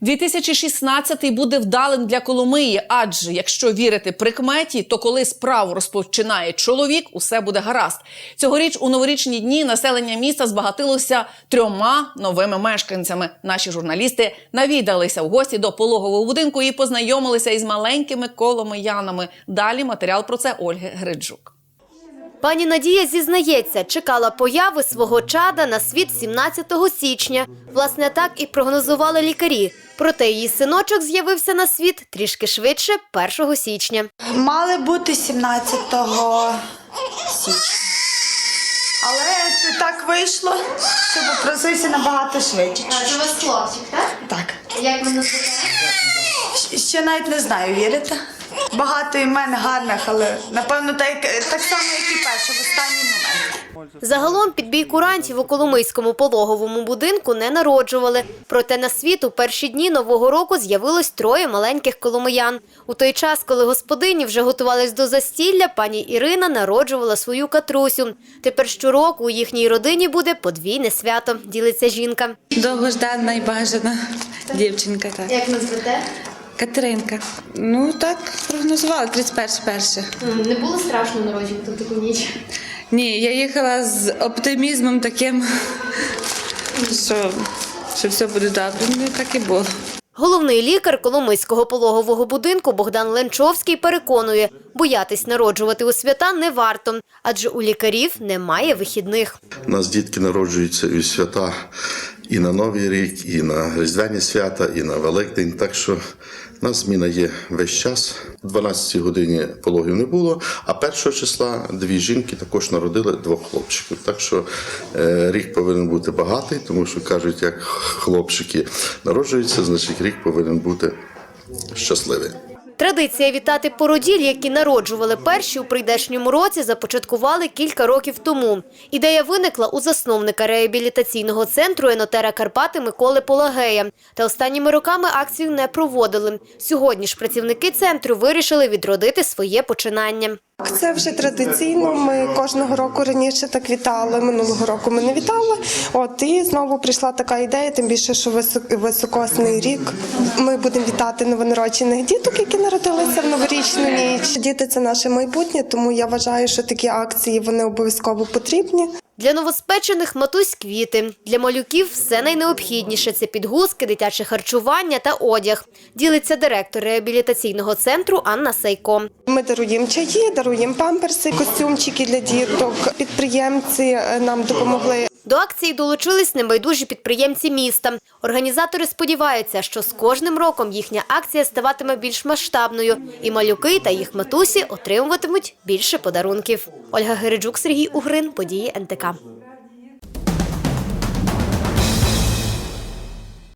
2016 буде вдалим для Коломиї, адже якщо вірити прикметі, то коли справу розпочинає чоловік, усе буде гаразд. Цьогоріч у новорічні дні населення міста збагатилося трьома новими мешканцями. Наші журналісти навідалися в гості до пологового будинку і познайомилися із маленькими коломиянами. Далі матеріал про це Ольги Гриджук. Пані Надія зізнається, чекала появи свого чада на світ 17 січня. Власне, так і прогнозували лікарі. Проте її синочок з'явився на світ трішки швидше 1 січня. Мали бути 17 січня. Але це так вийшло, що попросився набагато швидше. Це вас хлопчик, так? Так. Як ви назвете? Щ- Ще навіть не знаю, вірите? Багато імен гарних, але напевно так, так само, як і перше, в останній момент. Загалом підбій курантів у Коломийському пологовому будинку не народжували. Проте на світ у перші дні нового року з'явилось троє маленьких коломиян. У той час, коли господині вже готувались до застілля, пані Ірина народжувала свою катрусю. Тепер щороку у їхній родині буде подвійне свято, ділиться жінка. Довгождана і бажана дівчинка. Так. Як назвете? Катеринка. Ну так прогнозувала 31 перше. Не було страшно народжувати в таку ніч. Ні, я їхала з оптимізмом таким, що, що все буде добре. Ну так і було. Головний лікар Коломийського пологового будинку Богдан Ленчовський переконує, боятись народжувати у свята не варто, адже у лікарів немає вихідних. У нас дітки народжуються і свята і на Новий рік, і на Різдвяні свята, і на Великдень. Так що нас зміна є весь час. У 12 годині пологів не було, а 1 числа дві жінки також народили двох хлопчиків. Так що е, рік повинен бути багатий, тому що кажуть, як хлопчики народжуються, значить рік повинен бути щасливий. Традиція вітати породіль, які народжували перші у прийдешньому році, започаткували кілька років тому. Ідея виникла у засновника реабілітаційного центру енотера Карпати Миколи Полагея. Та останніми роками акцію не проводили. Сьогодні ж працівники центру вирішили відродити своє починання. Це вже традиційно. Ми кожного року раніше так вітали. Минулого року ми не вітали. От і знову прийшла така ідея, тим більше, що висок- високосний рік. Ми будемо вітати новонароджених діток, які народилися в новорічну ніч. Діти це наше майбутнє, тому я вважаю, що такі акції вони обов'язково потрібні. Для новоспечених матусь квіти. Для малюків все найнеобхідніше – це підгузки, дитяче харчування та одяг. Ділиться директор реабілітаційного центру Анна Сайко. Ми даруємо чаї, даруємо памперси, костюмчики для діток. Підприємці е, нам допомогли До акції долучились небайдужі підприємці міста. Організатори сподіваються, що з кожним роком їхня акція ставатиме більш масштабною, і малюки та їх матусі отримуватимуть більше подарунків. Ольга Гериджук, Сергій Угрин, події НТК.